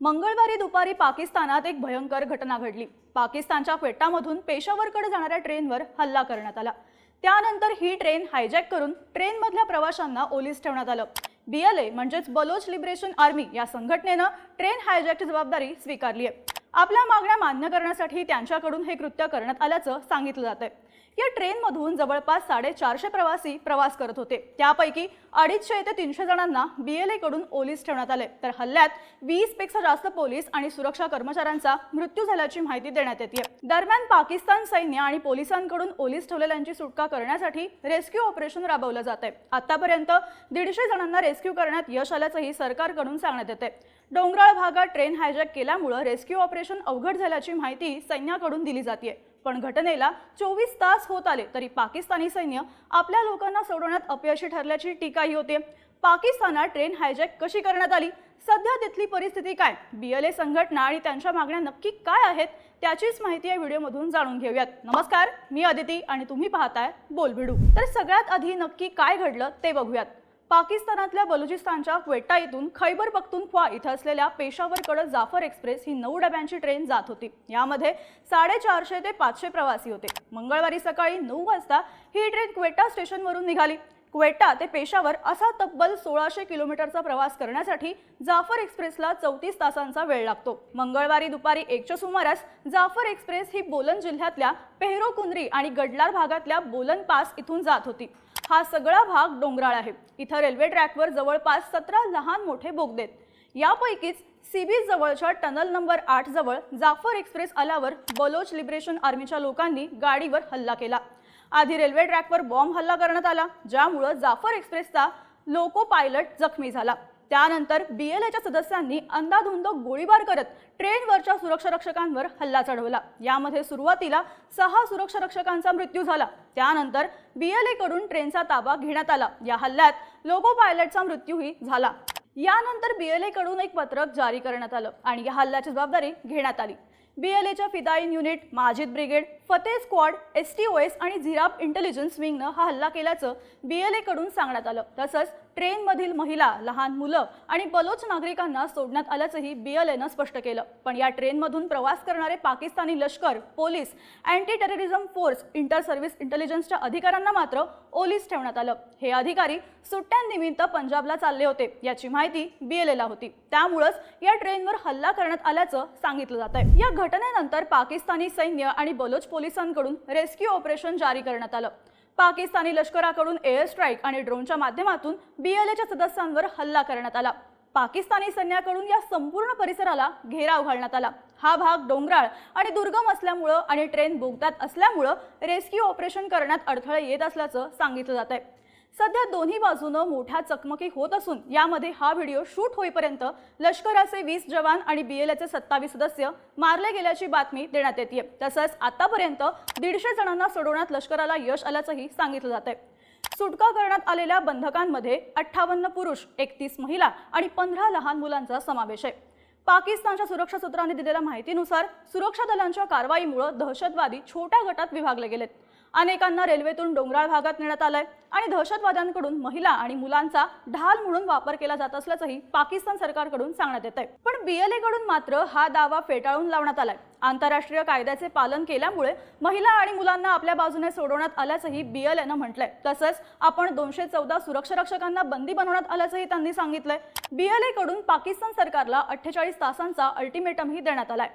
मंगळवारी दुपारी पाकिस्तानात एक भयंकर घटना घडली. पाकिस्तानच्या क्वेटामधून पेशावरकडे जाणाऱ्या ट्रेनवर हल्ला करण्यात आला. त्यानंतर ही ट्रेन हायजॅक करून ट्रेनमधल्या प्रवाशांना ओलीस ठेवण्यात आलं. बी एल ए म्हणजेच बलोच लिबरेशन आर्मी या संघटनेनं ट्रेन हायजॅकची जबाबदारी स्वीकारली आहे. आपल्या मागण्या मान्य करण्यासाठी त्यांच्याकडून हे कृत्य करण्यात आल्याचं सांगितलं जात आहे या ट्रेनमधून जवळपास साडेचारशे प्रवासी प्रवास करत होते. त्यापैकी अडीचशे ते तीनशे जणांना बीएलए कडून ओलीस ठेवण्यात आले. तर हल्ल्यात वीसपेक्षा जास्त पोलीस आणि सुरक्षा कर्मचाऱ्यांचा मृत्यू झाल्याची माहिती देण्यात येते. दरम्यान पाकिस्तान सैन्य आणि पोलिसांकडून ओलीस ठेवलेल्यांची सुटका करण्यासाठी रेस्क्यू ऑपरेशन राबवलं जात आहे आतापर्यंत दीडशे जणांना रेस्क्यू करण्यात यश आल्याचंही सरकारकडून सांगण्यात येते डोंगराळ भागात ट्रेन हायजॅक केल्यामुळं रेस्क्यू ऑपरेशन अवघड झाल्याची माहिती सैन्याकडून दिली जाते पण घटनेला चोवीस तास होत आले तरी पाकिस्तानी सैन्य आपल्या लोकांना सोडवण्यात अपयशी ठरल्याची टीकाही होते. पाकिस्तानात ट्रेन हायजॅक कशी करण्यात आली? सध्या तिथली परिस्थिती काय? बीएलए संघटना आणि त्यांच्या मागण्या नक्की काय आहेत? त्याचीच माहिती या व्हिडिओमधून जाणून घेऊयात. नमस्कार मी अदिती आणि तुम्ही पाहताय बोलभिडू तर सगळ्यात आधी नक्की काय घडलं ते बघूयात. पाकिस्तानातल्या बलुचिस्तानच्या क्वेटा इथून खैबर पख्तुनख्वा इथं असलेल्या पेशावरकडे जाफर एक्सप्रेस ही नऊ डब्यांची ट्रेन जात होती. यामध्ये साडेचारशे ते पाचशे प्रवासी होते. मंगळवारी सकाळी नऊ वाजता ही ट्रेन क्वेटा स्टेशनवरून निघाली. क्वेटा ते पेशावर असा तब्बल सोळाशे किलोमीटरचा प्रवास करण्यासाठी जाफर एक्सप्रेसला चौतीस तासांचा वेळ लागतो. मंगळवारी दुपारी एकच्या सुमारास जाफर एक्सप्रेस ही बोलन जिल्ह्यातल्या पेहरो कुंद्री आणि गडलार भागातल्या बोलन पास इथून जात होती. हा सगळा भाग डोंगराळ आहे. इथं रेल्वे ट्रॅकवर जवळपास सतरा लहान मोठे बोगदेत यापैकीच सीबी जवळच्या टनल नंबर आठ जवळ जाफर एक्सप्रेस आल्यावर बलोच लिबरेशन आर्मीच्या लोकांनी गाडीवर हल्ला केला. आधी रेल्वे ट्रॅकवर बॉम्ब हल्ला करण्यात आला ज्यामुळं जाफर एक्सप्रेसचा लोको पायलट जखमी झाला. त्यानंतर बी एल एच्या सदस्यांनी अंदाधुंद गोळीबार करत ट्रेनवरच्या सुरक्षा रक्षकांवर हल्ला चढवला. यामध्ये सुरुवातीला सहा सुरक्षा रक्षकांचा मृत्यू झाला. त्यानंतर बी एलकडून ट्रेनचा ताबा घेण्यात आला. या हल्ल्यात लोको पायलटचा मृत्यूही झाला. यानंतर बी एलकडून एक पत्रक जारी करण्यात आलं आणि या हल्ल्याची जबाबदारी घेण्यात आली. बी एल एच्या fidayeen unit Majid brigade Fateh squad S T O S आणि झिराब इंटेलिजन्स विंगनं हा हल्ला केल्याचं बी एलकडून सांगण्यात आलं. तसंच ट्रेनमधील महिला लहान मुलं आणि बलोच नागरिकांना सोडण्यात आल्याचंही बी एल एनं स्पष्ट केलं. पण या ट्रेनमधून प्रवास करणारे पाकिस्तानी लष्कर police anti terrorism force inter service इंटेलिजन्सच्या अधिकाऱ्यांना मात्र ओलीस ठेवण्यात आलं. हे अधिकारी सुट्ट्यांनिमित्त पंजाबला चालले होते याची माहिती बी एल एला होती. त्यामुळंच या ट्रेनवर हल्ला करण्यात आल्याचं सांगितलं जात आहे या घटनेनंतर पाकिस्तानी सैन्य आणि बलोच पोलिसांकडून रेस्क्यू ऑपरेशन जारी करण्यात आलं. पाकिस्तानी लष्कराकडून एअर स्ट्राईक आणि ड्रोनच्या माध्यमातून बीएलएच्या सदस्यांवर हल्ला करण्यात आला. पाकिस्तानी सैन्याकडून या संपूर्ण परिसराला घेराव घालण्यात आला. हा भाग डोंगराळ आणि दुर्गम असल्यामुळं आणि ट्रेन बोगद्यात असल्यामुळं रेस्क्यू ऑपरेशन करण्यात अडथळे येत असल्याचं सांगितलं जात आहे सध्या दोन्ही बाजूनं मोठ्या चकमकी होत असून यामध्ये हा व्हिडिओ शूट होईपर्यंत लष्कराचे वीस जवान आणि बीएलएचे सत्तावीस सदस्य मारले गेल्याची बातमी देण्यात येते तसंच आतापर्यंत दीडशे जणांना सोडवण्यात लष्कराला यश आल्याचंही सांगितलं जात आहे सुटका करण्यात आलेल्या बंधकांमध्ये अठ्ठावन्न पुरुष एकतीस महिला आणि पंधरा लहान मुलांचा समावेश आहे. पाकिस्तानच्या सुरक्षा सूत्रांनी दिलेल्या माहितीनुसार सुरक्षा दलांच्या कारवाईमुळे दहशतवादी छोट्या गटात विभागले गेलेत. अनेकांना रेल्वेतून डोंगराळ भागात नेण्यात आलंय. आणि दहशतवाद्यांकडून महिला आणि मुलांचा ढाल म्हणून वापर केला जात असल्याचंही पाकिस्तान सरकारकडून सांगण्यात येत आहे पण बीएलए कडून मात्र हा दावा फेटाळून लावण्यात आलाय. आंतरराष्ट्रीय कायद्याचे पालन केल्यामुळे महिला आणि मुलांना आपल्या बाजूने सोडवण्यात आल्याचंही बीएलएनं म्हटलंय. तसंच आपण दोनशे चौदा सुरक्षा रक्षकांना बंदी बनवण्यात आल्याचंही त्यांनी सांगितलंय. बीएलए कडून पाकिस्तान सरकारला अठ्ठेचाळीस तासांचा अल्टिमेटमही देण्यात आलाय.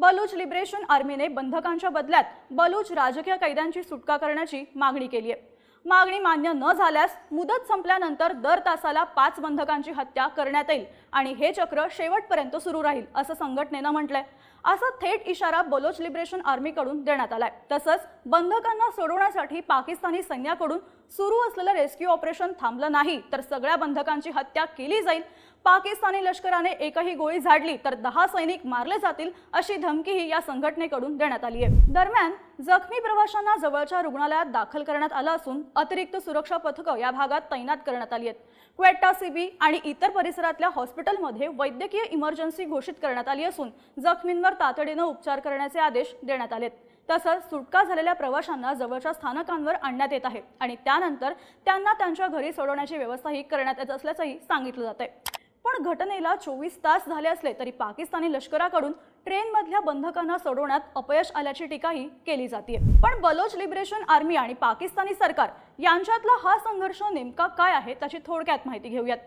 बलूच लिबरेशन आर्मीने बंधकांच्या बदल्यात बलूच राजकीय कैद्यांची सुटका करण्याची मागणी केली आहे. मागणी मान्य न झाल्यास मुदत संपल्यानंतर दर तासाला पाच बंधकांची हत्या करण्यात येईल आणि हे चक्र शेवटपर्यंत सुरू राहील असं संघटनेनं म्हटलंय. असा थेट इशारा बलोच लिबरेशन आर्मीकडून देण्यात आलाय. तसंच बंधकांना सोडवण्यासाठी पाकिस्तानी सैन्याकडून सुरू असलेलं रेस्क्यू ऑपरेशन थांबलं नाही तर सगळ्या बंधकांची हत्या केली जाईल. पाकिस्तानी लष्कराने एकही गोळी झाडली तर दहा सैनिक मारले जातील अशी धमकीही या संघटनेकडून देण्यात आली आहे. दरम्यान जखमी प्रवाशांना जवळच्या रुग्णालयात दाखल करण्यात आलं असून अतिरिक्त सुरक्षा पथकं या भागात तैनात करण्यात आली आहेत. क्वेट्टा सीबी आणि इतर परिसरातल्या हॉस्पिटलमध्ये वैद्यकीय इमर्जन्सी घोषित करण्यात आली असून जखमींवर तातडीनं उपचार करण्याचे आदेश देण्यात आलेत. तसंच सुटका झालेल्या प्रवाशांना जवळच्या स्थानकांवर आणण्यात येत आहे आणि त्यानंतर त्यांना त्यांच्या घरी सोडवण्याची व्यवस्थाही करण्यात येत असल्याचंही सांगितलं जात आहे पण घटनेला चोवीस तास झाले असले तरी पाकिस्तानी लष्कराकडून ट्रेनमधल्या बंधकांना सोडवण्यात अपयश आल्याची टीकाही केली जाते पण बलोच लिबरेशन आर्मी आणि पाकिस्तानी सरकार यांच्यातला हा संघर्ष नेमका काय आहे त्याची थोडक्यात माहिती घेऊयात.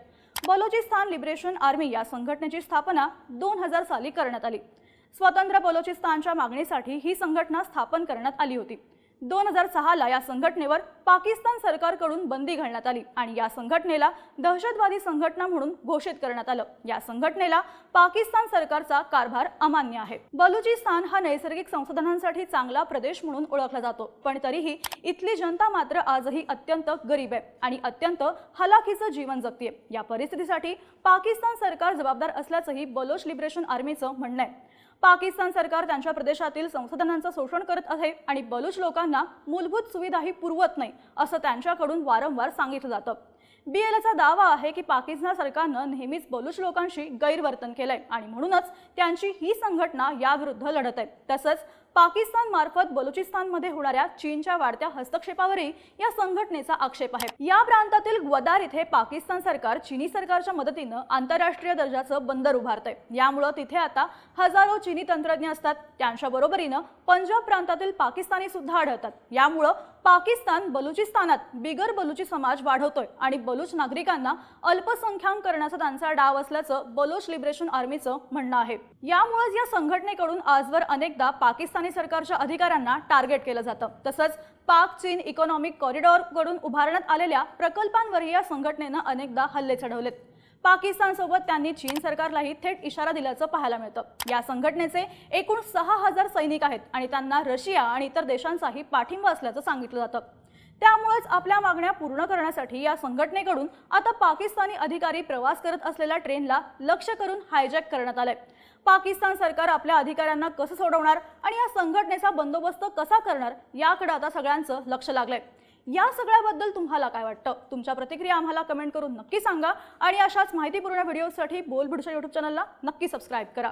बलोचिस्तान लिबरेशन आर्मी या संघटनेची स्थापना दोन हजार साली करण्यात आली. स्वतंत्र बलोचिस्तानच्या मागणीसाठी ही संघटना स्थापन करण्यात आली होती. दोन हजार सहाला या संघटनेवर पाकिस्तान सरकारकडून बंदी घालण्यात आली आणि या संघटनेला दहशतवादी संघटना म्हणून घोषित करण्यात आलं. या संघटनेला पाकिस्तान सरकारचा कारभार अमान्य आहे. बलुचिस्तान हा नैसर्गिक संसाधनांसाठी चांगला प्रदेश म्हणून ओळखला जातो. पण तरीही इथली जनता मात्र आजही अत्यंत गरीब आहे आणि अत्यंत हलाखीचं जीवन जगतीये. या परिस्थितीसाठी पाकिस्तान सरकार जबाबदार असल्याचंही बलोच लिबरेशन आर्मीचं म्हणणं आहे. पाकिस्तान सरकार त्यांच्या प्रदेशातील संसाधनांचं शोषण करत आहे आणि बलूच लोकांना मूलभूत सुविधाही पुरवत नाही. असं त्यांच्याकडून वारंवार सांगितलं जातं. बीएलचा दावा आहे की पाकिस्तान सरकारनं नेहमीच बलुच लोकांशी गैरवर्तन केलंय आणि म्हणूनच त्यांची ही संघटना याविरुद्ध लढत आहे. तसंच पाकिस्तान मार्फत बलुचिस्तानमध्ये होणाऱ्या चीनच्या वाढत्या हस्तक्षेपावरही या संघटनेचा आक्षेप आहे. या प्रांतातील ग्वदार इथे पाकिस्तान सरकार चीनी सरकारच्या मदतीनं आंतरराष्ट्रीय दर्जाचं बंदर उभारतंय. यामुळं तिथे आता हजारो चीनी तंत्रज्ञ असतात. त्यांच्या बरोबरीनं पंजाब प्रांतातील पाकिस्तानी सुद्धा आढळतात. यामुळं पाकिस्तान बलुचिस्तानात बिगर बलुची समाज वाढवतोय आणि बलूच नागरिकांना अल्पसंख्याक करण्याचा त्यांचा डाव असल्याचं बलुच लिबरेशन आर्मीचं म्हणणं आहे. यामुळेच या संघटनेकडून आजवर अनेकदा पाकिस्तान सरकारच्या अधिकाऱ्यांना टार्गेट केलं जातं. तसंच पाक चीन इकॉनॉमिक कॉरिडॉरकडून उभारण्यात आलेल्या प्रकल्पांवरही या संघटनेनं अनेकदा हल्ले चढवलेत. पाकिस्तान सोबत त्यांनी चीन सरकारलाही थेट इशारा दिल्याचं पाहायला मिळतं. या संघटनेचे एकूण सहा हजार सैनिक आहेत आणि त्यांना रशिया आणि इतर देशांचाही पाठिंबा असल्याचं सांगितलं जातं. त्यामुळेच आपल्या मागण्या पूर्ण करण्यासाठी या संघटनेकडून आता पाकिस्तानी अधिकारी प्रवास करत असलेल्या ट्रेनला लक्ष करून हायजॅक करण्यात आलंय. पाकिस्तान सरकार आपल्या अधिकाऱ्यांना कसं सोडवणार आणि या संघटनेचा बंदोबस्त कसा करणार याकडे आता सगळ्यांचं लक्ष लागलंय. या सगळ्याबद्दल तुम्हाला काय वाटतं? तुमच्या प्रतिक्रिया आम्हाला कमेंट करून नक्की सांगा आणि अशाच माहितीपूर्ण व्हिडिओसाठी बोलबिडच्या युट्यूब चॅनलला नक्की सबस्क्राईब करा.